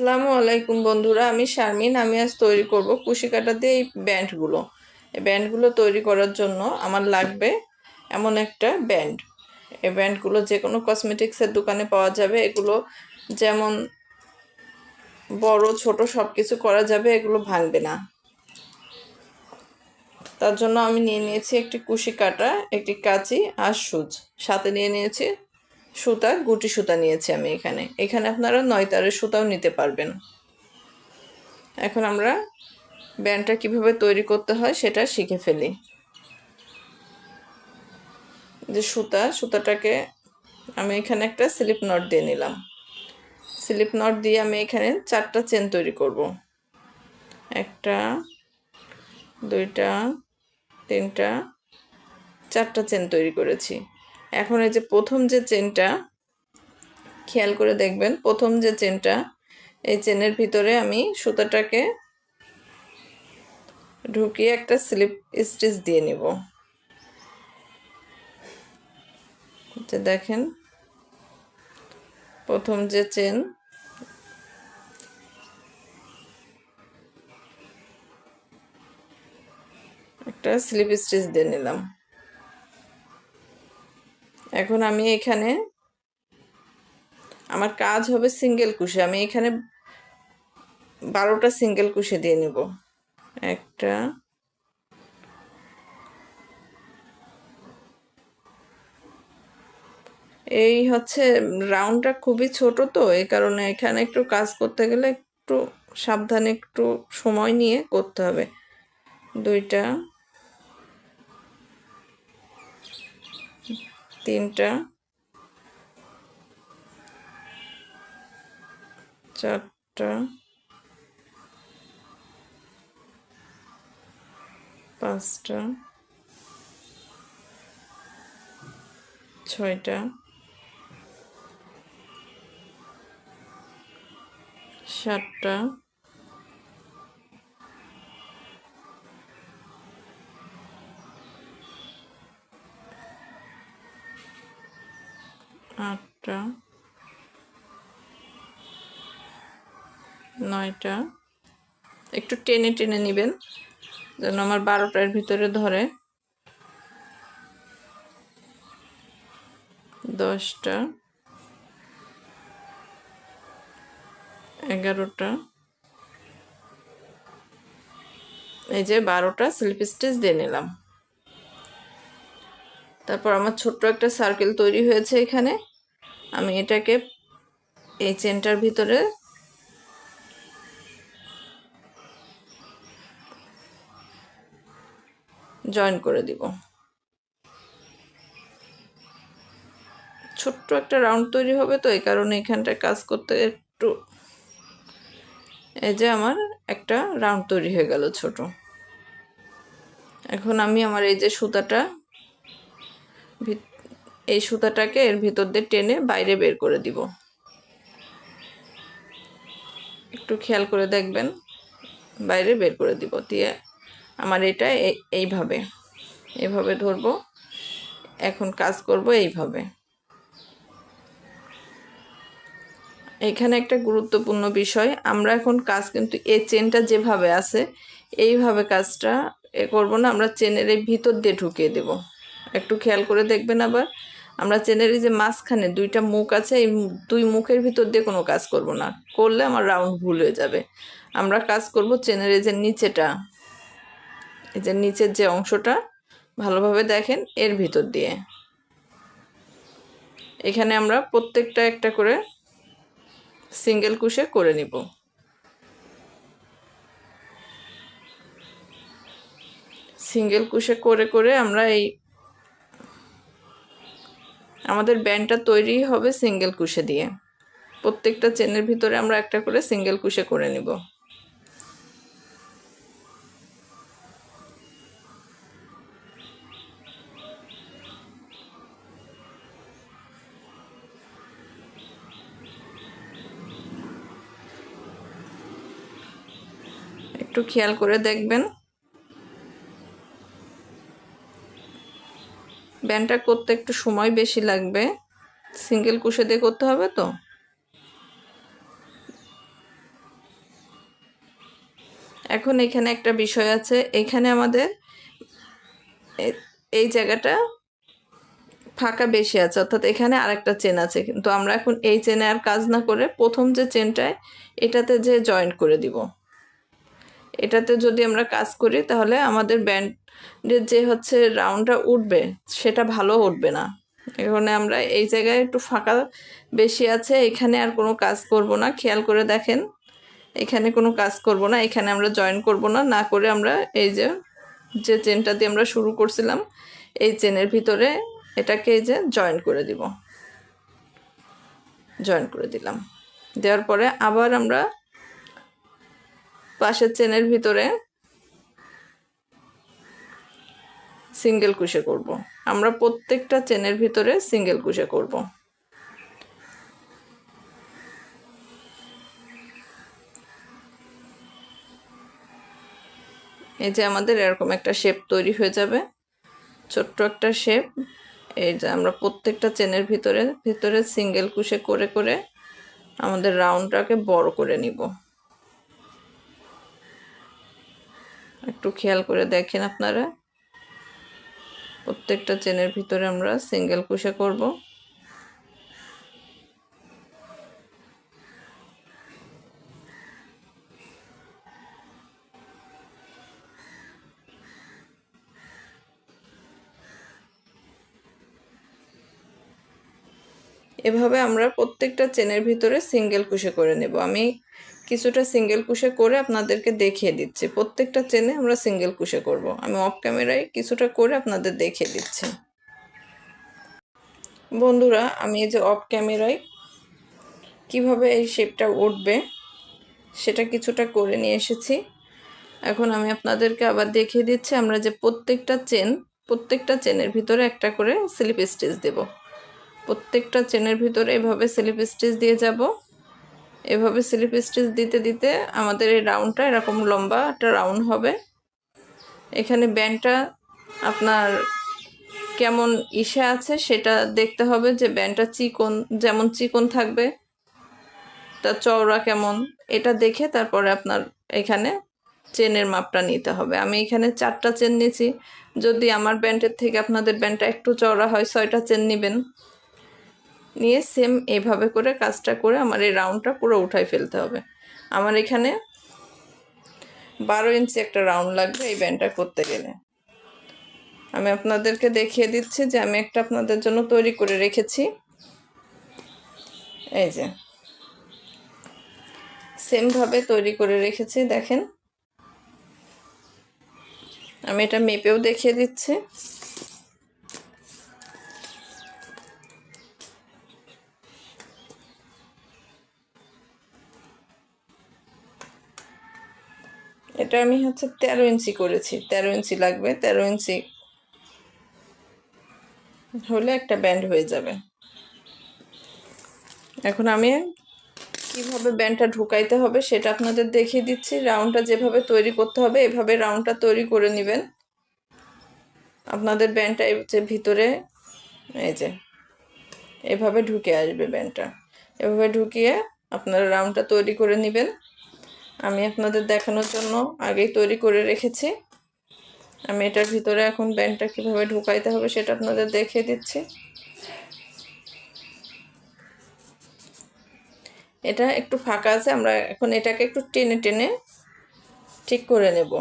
আসসালামু আলাইকুম বন্ধুরা, আমি শারমিন। আমি আজ তৈরি করব কুশি কাটা দিয়ে এই ব্যান্ডগুলো। এই ব্যান্ডগুলো তৈরি করার জন্য আমার লাগবে এমন একটা ব্যান্ড। এই ব্যান্ডগুলো যে কোনো কসমেটিক্সের দোকানে পাওয়া যাবে। এগুলো যেমন বড়, ছোট সব কিছু করা যাবে, এগুলো ভাঙবে না। তার জন্য আমি নিয়ে নিয়েছি একটি কুশি কাটা একটি কাঁচি আর সুচ। সাথে নিয়ে নিয়েছি সুতা, গুটি সুতা নিয়েছি আমি এখানে। এখানে আপনারা নয় তারের সুতাও নিতে পারবেন। এখন আমরা ব্যান্ডটা কীভাবে তৈরি করতে হয় সেটা শিখে ফেলি। যে সুতা, সুতাটাকে আমি এখানে একটা স্লিপ নট দিয়ে নিলাম। স্লিপ নট দিয়ে আমি এখানে চারটা চেন তৈরি করব। একটা, দুইটা, তিনটা, চারটা চেন তৈরি করেছি। এখন এই যে প্রথম যে চেনটা, খেয়াল করে দেখবেন, প্রথম যে চেনটা, এই চেনের ভিতরে আমি সুতাটাকে ঢুকিয়ে একটা স্লিপ স্টিচ দিয়ে নিব। দেখেন, প্রথম যে চেন, একটা স্লিপ স্টিচ দিয়ে নিলাম। এখন আমি এখানে, আমার কাজ হবে সিঙ্গেল কুশি। আমি এখানে বারোটা সিঙ্গেল কুশি দিয়ে নেব। একটা, এই হচ্ছে রাউন্ডটা খুবই ছোট তো, এই কারণে এখানে একটু কাজ করতে গেলে একটু সাবধানে একটু সময় নিয়ে করতে হবে। দুইটা তিনটা। চারটা। পাঁচটা। ছয়টা। সাতটা। আটটা নয়টা। একটু টেনে টেনে নেবেন, যেন আমার বারোটার ভিতরে ধরে। দশটা। এগারোটা। এই যে বারোটা স্লিপ স্টিচ দিয়ে নিলাম। তারপর আমার ছোট্ট একটা সার্কেল তৈরি হয়েছে এখানে। আমি এটাকে এই চেনটার ভিতরে জয়েন করে দিব। ছোট্ট একটা রাউন্ড তৈরি হবে তো, এই কারণে এখানটায় কাজ করতে একটু এই যে আমার একটা রাউন্ড তৈরি হয়ে গেল ছোট। এখন আমি আমার এই যে সুতাটা এই সুতাটাকে এর ভিতর দিয়ে টেনে বাইরে বের করে দিব। একটু খেয়াল করে দেখবেন, বাইরে বের করে দিব। দিয়ে আমার এটা এইভাবে এইভাবে ধরবো। এখন কাজ করব এইভাবে। এখানে একটা গুরুত্বপূর্ণ বিষয়, আমরা এখন কাজ কিন্তু এই চেনটা যেভাবে আছে, এইভাবে কাজটা এ করব না, আমরা চেনের এই ভিতর দিয়ে ঢুকিয়ে দেব। একটু খেয়াল করে দেখবেন আবার। আমরা চেনের যে মাঝখানে দুইটা মুখ আছে, এই দুই মুখের ভিতর দিয়ে কোনো কাজ করব না। করলে আমার রাউন্ড ভুল হয়ে যাবে। আমরা কাজ করব চেনের এই যে নিচেটা, এই যে নিচের যে অংশটা, ভালোভাবে দেখেন এর ভিতর দিয়ে। এখানে আমরা প্রত্যেকটা একটা করে সিঙ্গেল কুশে করে নিব। সিঙ্গেল কুশে করে করে আমরা এই আমাদের ব্যান্ডটা তৈরি হবে সিঙ্গেল কুশে দিয়ে। প্রত্যেকটা চেনের ভিতরে আমরা একটা করে সিঙ্গেল কুশে করে নিব। একটু খেয়াল করে দেখবেন। ব্যান্ডটা করতে একটু সময় বেশি লাগবে। সিঙ্গেল কুশে দিয়ে করতে হবে তো? এখন এখানে একটা বিষয় আছে। এখানে আমাদের এই জায়গাটা ফাঁকা বেশি আছে, অর্থাৎ এখানে আরেকটা চেন আছে। কিন্তু আমরা এখন এই চেনে আর কাজ না করে প্রথম যে চেনটায় এটাতে যে জয়েন্ট করে দিব। এটাতে যদি আমরা কাজ করি, তাহলে আমাদের ব্যান্ডের যে হচ্ছে রাউন্ডটা উঠবে, সেটা ভালো উঠবে না। এখানে আমরা এই জায়গায় একটু ফাঁকা বেশি আছে, এখানে আর কোনো কাজ করব না। খেয়াল করে দেখেন, এখানে কোনো কাজ করব না, এখানে আমরা জয়েন করব না। না করে আমরা এই যে যে চেনটা দিয়ে আমরা শুরু করছিলাম, এই চেনের ভিতরে এটাকে এই যে জয়েন করে দিব। জয়েন করে দিলাম। দেওয়ার পরে আবার আমরা পাশের চেনের ভিতরে সিঙ্গেল কুশে করব। আমরা প্রত্যেকটা চেনের ভিতরে সিঙ্গেল কুশে করব। এই যে আমাদের এরকম একটা শেপ তৈরি হয়ে যাবে। ছোট্ট একটা শেপ। এই যে আমরা প্রত্যেকটা চেনের ভিতরে ভিতরে সিঙ্গেল কুশে করে করে আমাদের রাউন্ডটাকে বড় করে নিব। একটু খেয়াল করে দেখেন আপনারা। প্রত্যেকটা চেনের ভিতরে আমরা সিঙ্গেল কুশা করব। এভাবে আমরা প্রত্যেকটা চেনের ভিতরে সিঙ্গেল কুশে করে নেব। আমি কিছুটা সিঙ্গেল কুশে করে আপনাদেরকে দেখিয়ে দিচ্ছি। প্রত্যেকটা চেনে আমরা সিঙ্গেল কুশে করব। আমি অফ ক্যামেরায় কিছুটা করে আপনাদের দেখিয়ে দিচ্ছি। বন্ধুরা, আমি এই যে অফ ক্যামেরায় কীভাবে এই শেপটা উঠবে সেটা কিছুটা করে নিয়ে এসেছি। এখন আমি আপনাদেরকে আবার দেখিয়ে দিচ্ছি। আমরা যে প্রত্যেকটা চেন, প্রত্যেকটা চেনের ভিতরে একটা করে স্লিপ স্টিচ দেব। প্রত্যেকটা চেনের ভিতরে এভাবে স্লিপ স্টিচ দিয়ে যাব। এভাবে স্লিপ স্টিচ দিতে দিতে আমাদের এই রাউন্ডটা এরকম লম্বা একটা রাউন্ড হবে। এখানে ব্যান্ডটা আপনার কেমন ইসে আছে সেটা দেখতে হবে যে ব্যান্ডটা চিকন, যেমন চিকন থাকবে, তার চওড়া কেমন, এটা দেখে তারপরে আপনার এখানে চেনের মাপটা নিতে হবে। আমি এখানে চারটা চেন নিয়েছি। যদি আমার ব্যান্ডের থেকে আপনাদের ব্যান্ডটা একটু চওড়া হয়, ছয়টা চেন নেবেন। নিয়ে সেম এভাবে করে কাজটা করে আমার এই রাউন্ডটা পুরো উঠাই ফেলতে হবে। আমার এখানে বারো ইঞ্চি একটা রাউন্ড লাগবে এই ব্যান্ডটা করতে গেলে। আমি আপনাদেরকে দেখিয়ে দিচ্ছি যে আমি একটা আপনাদের জন্য তৈরি করে রেখেছি। এই যে। সেমভাবে তৈরি করে রেখেছি, দেখেন। আমি এটা মেপেও দেখিয়ে দিচ্ছি। এটা আমি হচ্ছে তেরো ইঞ্চি করেছি। তেরো ইঞ্চি লাগবে, তেরো ইঞ্চি হলে একটা ব্যান্ড হয়ে যাবে। এখন আমি কীভাবে ব্যান্ডটা ঢুকাইতে হবে সেটা আপনাদের দেখিয়ে দিচ্ছি। রাউন্ডটা যেভাবে তৈরি করতে হবে, এভাবে রাউন্ডটা তৈরি করে নেবেন। আপনাদের ব্যান্ডটা যে ভিতরে, এই যে, এভাবে ঢুকে আসবে ব্যান্ডটা এভাবে ঢুকিয়ে আপনারা রাউন্ডটা তৈরি করে নেবেন। আমি আপনাদের দেখানোর জন্য আগেই তৈরি করে রেখেছি। আমি এটার ভিতরে এখন ব্যান্ডটা কীভাবে ঢুকাইতে হবে সেটা আপনাদের দেখিয়ে দিচ্ছি। এটা একটু ফাঁকা আছে, আমরা এখন এটাকে একটু টেনে টেনে ঠিক করে নেব।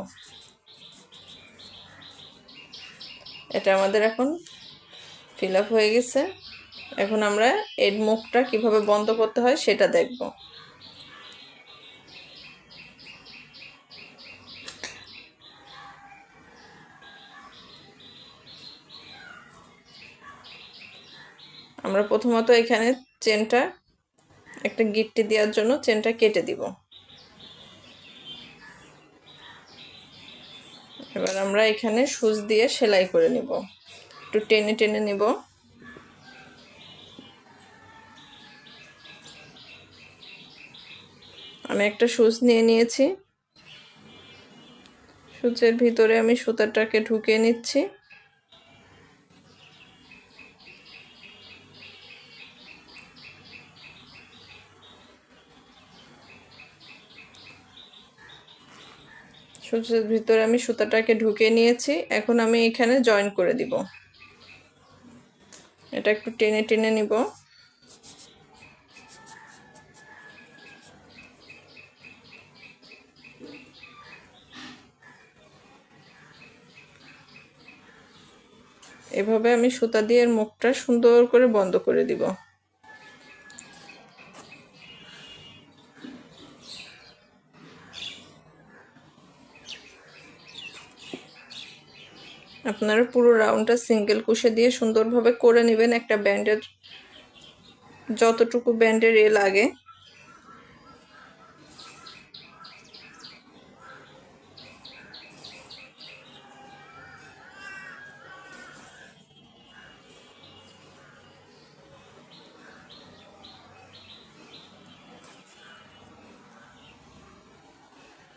এটা আমাদের এখন ফিল হয়ে গেছে। এখন আমরা এর মুখটা কীভাবে বন্ধ করতে হয় সেটা দেখব। আমরা প্রথমত এখানে চেনটা, একটা গিট্টি দেওয়ার জন্য চেনটা কেটে দিব। এবার আমরা এখানে সুচ দিয়ে সেলাই করে নিব। একটু টেনে টেনে নিব। আমি একটা সুচ নিয়ে নিয়েছি। সুচের ভিতরে আমি সুতাটাকে ঢুকিয়ে নিচ্ছি। সুতার ভিতরে আমি সুতাটাকে ঢুকিয়ে নিয়েছি। এখন আমি এখানে জয়েন করে দিব। এটা একটু টেনে টেনে নিব। এভাবে আমি সুতা দিয়ে মুখটা সুন্দর করে বন্ধ করে দিব। আপনারা পুরো রাউন্ডটা সিঙ্গেল কুশে দিয়ে সুন্দরভাবে করে নেবেন একটা ব্যান্ডের যতটুকু ব্যান্ডের এ লাগে।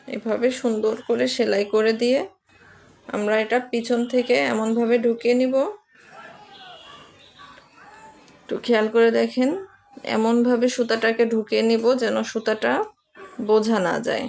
এভাবে সুন্দর করে সেলাই করে দিয়ে আমরা এটা পিছন থেকে এমনভাবে ঢুকিয়ে নিব। একটু খেয়াল করে দেখেন, এমনভাবে সুতাটাকে ঢুকিয়ে নিব যেন সুতাটা বোঝা না যায়।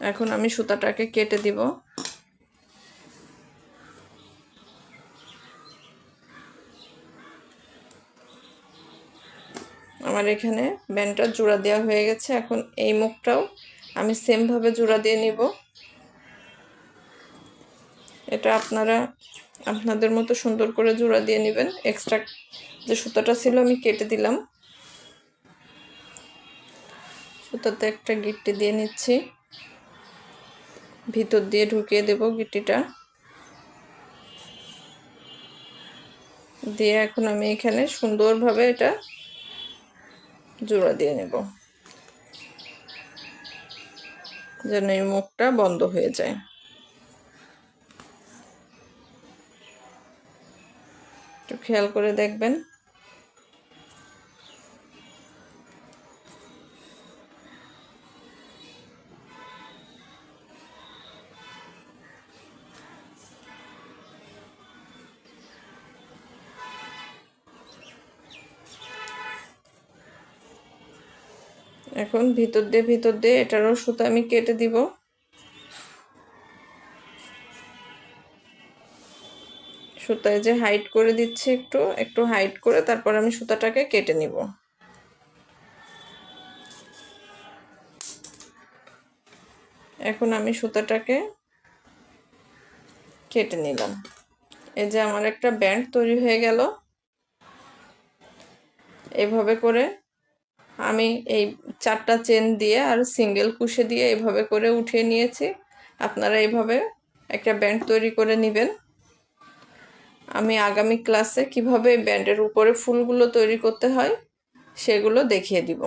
এখন আমি সুতাটাকে কেটে দিব। আমার এখানে ব্যান্ডটা জোড়া দেওয়া হয়ে গেছে। এখন এই মুখটাও আমি সেমভাবে জোড়া দিয়ে নিব। এটা আপনারা আপনাদের মতো সুন্দর করে জোড়া দিয়ে নেবেন। এক্সট্রা যে সুতাটা ছিল আমি কেটে দিলাম। সুতাতে একটা গিট্টি দিয়ে নিচ্ছি। ভিতর দিয়ে ঢুকিয়ে দেব গিটিটা। দিয়ে এখন আমি এখানে সুন্দরভাবে এটা জোড়া দিয়ে নেব। যেন এই মুখটা বন্ধ হয়ে যায়। একটু খেয়াল করে দেখবেন। এখন ভিতর দিয়ে ভিতর দিয়ে এটারও সুতা আমি কেটে দিব। সুতায় যে হাইট করে দিচ্ছি একটু একটু হাইট করে তারপর আমি সুতাটাকে কেটে নিব। এখন আমি সুতাটাকে কেটে নিলাম। এই যে আমার একটা ব্যান্ড তৈরি হয়ে গেল। এভাবে করে আমি এই চারটা চেন দিয়ে আর সিঙ্গেল কুশে দিয়ে এভাবে করে উঠিয়ে নিয়েছি। আপনারা এইভাবে একটা ব্যান্ড তৈরি করে নেবেন। আমি আগামী ক্লাসে কীভাবে ব্যান্ডের উপরে ফুলগুলো তৈরি করতে হয় সেগুলো দেখিয়ে দিব।